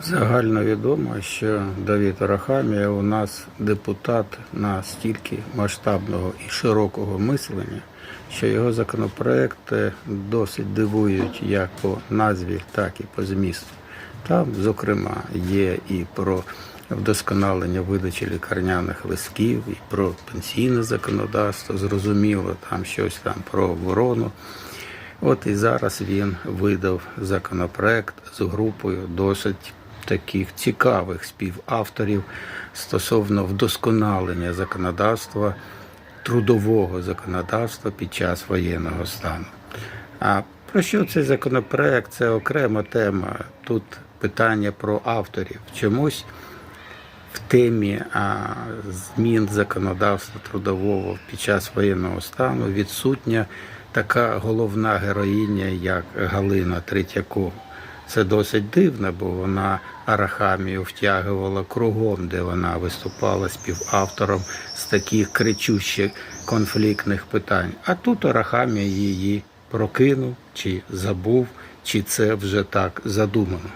Загально відомо, що Давид Арахамія у нас депутат настільки масштабного і широкого мислення, що його законопроекти досить дивують як по назві, так і по змісту. Там, зокрема, є і про вдосконалення видачі лікарняних листків, і про пенсійне законодавство, зрозуміло, там щось там про оборону. От і зараз він видав законопроект з групою досить таких цікавих співавторів стосовно вдосконалення законодавства, трудового законодавства під час воєнного стану. А про що цей законопроект? Це окрема тема. Тут питання про авторів. Чомусь в темі а, змін законодавства трудового під час воєнного стану відсутня така головна героїня, як Галина Третьякова. Це досить дивно, бо вона Арахамію втягувала кругом, де вона виступала співавтором з таких кричущих конфліктних питань. А тут Арахамія її прокинув, чи забув, чи це вже так задумано.